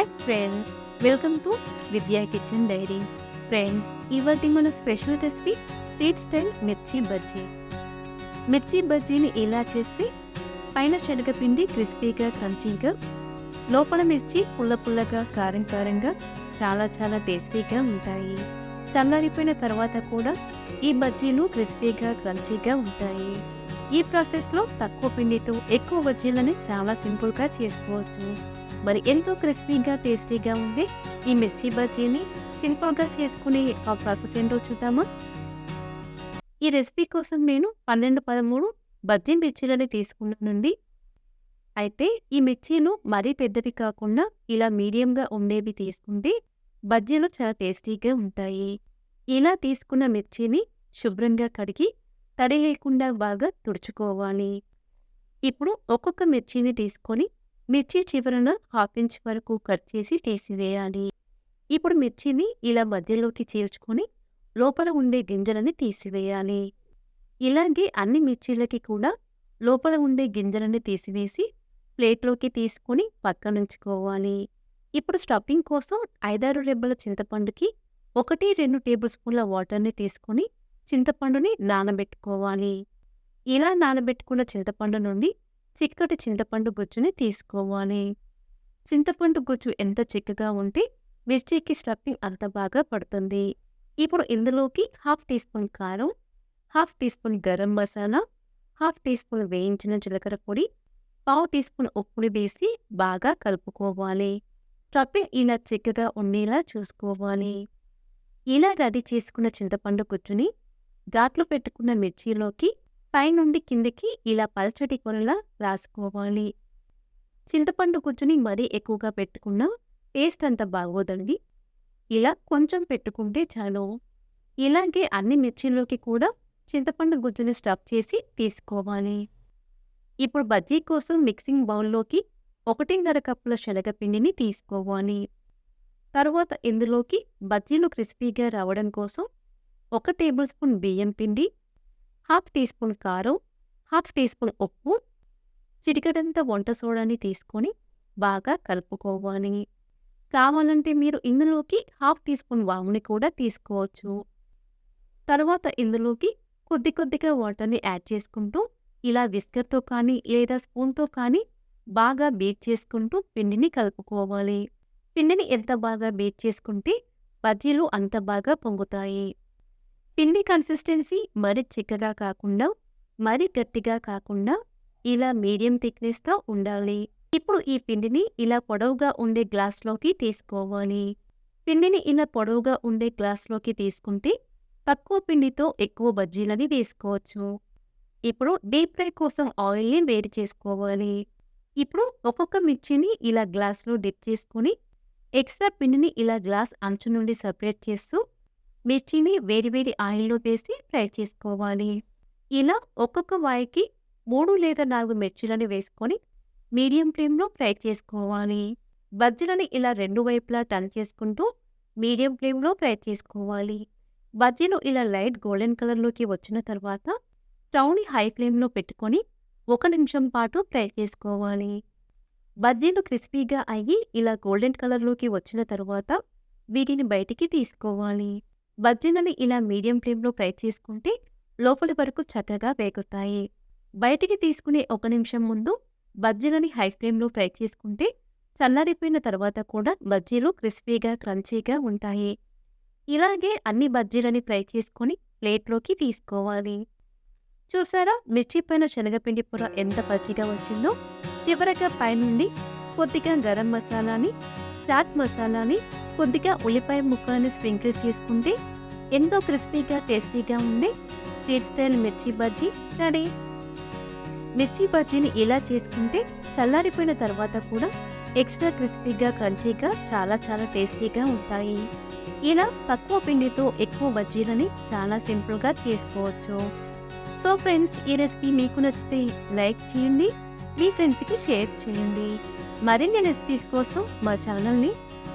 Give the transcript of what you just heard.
Hi friends welcome to Vidya kitchen diary friends ఇవాటి మన special recipe street style మిర్చి బజ్జీ. మిర్చి బజ్జీని ఇలా చేస్తే పైన శనగపిండి క్రిస్పీగా క్రంచీగా లోపల మిర్చి పుల్ల పుల్లగా కారం కారంగా చాలా చాలా టేస్టీగా ఉంటాయి. చల్లారిపోయిన తర్వాత కూడా ఈ బజ్జీలు క్రిస్పీగా క్రంచీగా ఉంటాయి. ఈ ప్రాసెస్లో తక్కువ పిండితో ఎక్కువ బజ్జీలని చాలా సింపుల్గా చేసుకోవచ్చు. మరి ఎంతో క్రిస్పీగా టేస్టీగా ఉంది ఈ మిర్చి బజ్జీని సింపుల్గా చేసుకునే ఆ ప్రాసెస్ ఏంటో చూద్దామా? ఈ రెసిపీ కోసం నేను పన్నెండు పదమూడు బజ్జీ మిర్చీలని తీసుకున్నానండి. అయితే ఈ మిర్చీలు మరీ పెద్దవి కాకుండా ఇలా మీడియంగా ఉండేవి తీసుకుంటే బజ్జీలు చాలా టేస్టీగా ఉంటాయి. ఇలా తీసుకున్న మిర్చిని శుభ్రంగా కడిగి తడి లేకుండా బాగా తుడుచుకోవాలి. ఇప్పుడు ఒక్కొక్క మిర్చిని తీసుకొని మిర్చి చివరన హాఫ్ ఇంచ్ వరకు కట్ చేసి తీసివేయాలి ఇప్పుడు మిర్చిని ఇలా మధ్యలోకి చీల్చుకొని లోపల ఉండే గింజలని తీసివేయాలి ఇలాగే అన్ని మిర్చీలకి కూడా లోపల ఉండే గింజలని తీసివేసి ప్లేట్లోకి తీసుకొని పక్కనుంచుకోవాలి ఇప్పుడు స్టఫింగ్ కోసం ఐదారు రెబ్బల చింతపండుకి ఒకటి రెండు టేబుల్ స్పూన్ల వాటర్ని తీసుకొని చింతపండుని నానబెట్టుకోవాలి. ఇలా నానబెట్టుకున్న చింతపండు నుండి చిక్కటి చింతపండు గుజ్జుని తీసుకోవాలి. చింతపండు గుజ్జు ఎంత చిక్కగా ఉంటే మిర్చికి స్టఫింగ్ అంత బాగా పడుతుంది. ఇప్పుడు ఇందులోకి హాఫ్ టీ స్పూన్ కారం half teaspoon garam masala half teaspoon వేయించిన జీలకర్ర పొడి పావు టీ స్పూన్ ఉప్పుని వేసి బాగా కలుపుకోవాలి. స్టఫింగ్ ఇలా చిక్కగా ఉండేలా చూసుకోవాలి. ఇలా రెడీ చేసుకున్న చింతపండు గుజ్జుని ఘాట్లు పెట్టుకున్న మిర్చిలోకి పైనుండి కిందికి ఇలా పల్చటి కొరలా రాసుకోవాలి. చింతపండు గుజ్జుని మరీ ఎక్కువగా పెట్టుకున్నా టేస్ట్ అంత బాగోదండి. ఇలా కొంచెం పెట్టుకుంటే చాలు. ఇలాగే అన్ని మిర్చిలోకి కూడా చింతపండు గుజ్జుని స్టఫ్ చేసి తీసుకోవాలి. ఇప్పుడు బజ్జీ కోసం మిక్సింగ్ బౌల్లోకి ఒకటిన్నర కప్పుల శనగపిండిని తీసుకోవాలి. తర్వాత ఇందులోకి బజ్జీలు క్రిస్పీగా రావడం కోసం ఒక టేబుల్ స్పూన్ బియ్యం పిండి హాఫ్ టీ స్పూన్ కారం హాఫ్ టీ స్పూన్ ఉప్పు చిటికడంత వంట సోడాని తీసుకొని బాగా కలుపుకోవాలి. కావాలంటే మీరు ఇందులోకి హాఫ్ టీ స్పూన్ వాముని కూడా తీసుకోవచ్చు. తర్వాత ఇందులోకి కొద్ది కొద్దిగా వాటర్ని యాడ్ చేసుకుంటూ ఇలా విస్కర్తో కానీ లేదా స్పూన్తో కానీ బాగా బీట్ చేసుకుంటూ పిండిని కలుపుకోవాలి. పిండిని ఎంత బాగా బీట్ చేసుకుంటే బజ్జీలు అంత బాగా పొంగుతాయి. పిండి కన్సిస్టెన్సీ మరి చిక్కగా కాకుండా మరి గట్టిగా కాకుండా ఇలా మీడియం థిక్నెస్తో ఉండాలి. ఇప్పుడు ఈ పిండిని ఇలా పొడవుగా ఉండే గ్లాస్లోకి తీసుకోవాలి. పిండిని ఇలా పొడవుగా ఉండే గ్లాస్లోకి తీసుకుంటే తక్కువ పిండితో ఎక్కువ బజ్జీలని వేసుకోవచ్చు. ఇప్పుడు డీప్ ఫ్రై కోసం ఆయిల్ని వేడి చేసుకోవాలి. ఇప్పుడు ఒక్కొక్క మిర్చిని ఇలా గ్లాస్లో డిప్ చేసుకొని ఎక్స్ట్రా పిండిని ఇలా గ్లాస్ అంచు నుండి సపరేట్ చేస్తూ మిర్చిని వేడివేడి ఆయిల్లో వేసి ఫ్రై చేసుకోవాలి. ఇలా ఒక్కొక్క వాయికి మూడు లేదా నాలుగు మిర్చిలను వేసుకొని మీడియం ఫ్లేమ్లో ఫ్రై చేసుకోవాలి. బజ్జీలను ఇలా రెండు వైపులా టర్న్ చేసుకుంటూ మీడియం ఫ్లేమ్లో ఫ్రై చేసుకోవాలి. బజ్జీలు ఇలా లైట్ గోల్డెన్ కలర్లోకి వచ్చిన తర్వాత స్టవ్ని హై ఫ్లేమ్లో పెట్టుకొని ఒక నిమిషం పాటు ఫ్రై చేసుకోవాలి. బజ్జీలు క్రిస్పీగా అయ్యి ఇలా గోల్డెన్ కలర్లోకి వచ్చిన తరువాత వీటిని బయటికి తీసుకోవాలి. బజ్జీలను ఇలా మీడియం ఫ్లేమ్లో ఫ్రై చేసుకుంటే లోపలి వరకు చక్కగా వేగుతాయి. బయటికి తీసుకునే ఒక నిమిషం ముందు బజ్జీలని హై ఫ్లేమ్లో ఫ్రై చేసుకుంటే చల్లారిపోయిన తర్వాత కూడా బజ్జీలు క్రిస్పీగా క్రంచీగా ఉంటాయి. ఇలాగే అన్ని బజ్జీలని ఫ్రై చేసుకొని ప్లేట్లోకి తీసుకోవాలి. చూసారా? మిర్చి పైన శనగపిండి పొర ఎంత పచ్చిగా వచ్చిందో? చివరగా పైనుండి కొద్దిగా గరం మసాలాని చాట్ మసాలాని కొద్దిగా ఉల్లిపాయ ముక్కలను స్ప్రింకిల్ చేసుకుంటే ఎంతో క్రిస్పీగా టేస్టీగా ఉండే స్ట్రీట్ స్టైల్ మిర్చి బజ్జీ రెడీ. మిర్చి బజ్జీని ఇలా చేసుకుంటే చల్లారిపోయిన తర్వాత కూడా ఎక్స్ట్రా క్రిస్పీగా క్రంచీగా చాలా చాలా టేస్టీగా ఉంటాయి. ఇలా తక్కువ పిండితో ఎక్కువ బజ్జీలని చాలా సింపుల్గా చేసుకోవచ్చు. సో ఫ్రెండ్స్ ఈ రెసిపీ మీకు నచ్చితే లైక్ చేయండి మీ ఫ్రెండ్స్కి షేర్ చేయండి. మరిన్ని రెసిపీస్ కోసం మా ఛానల్ని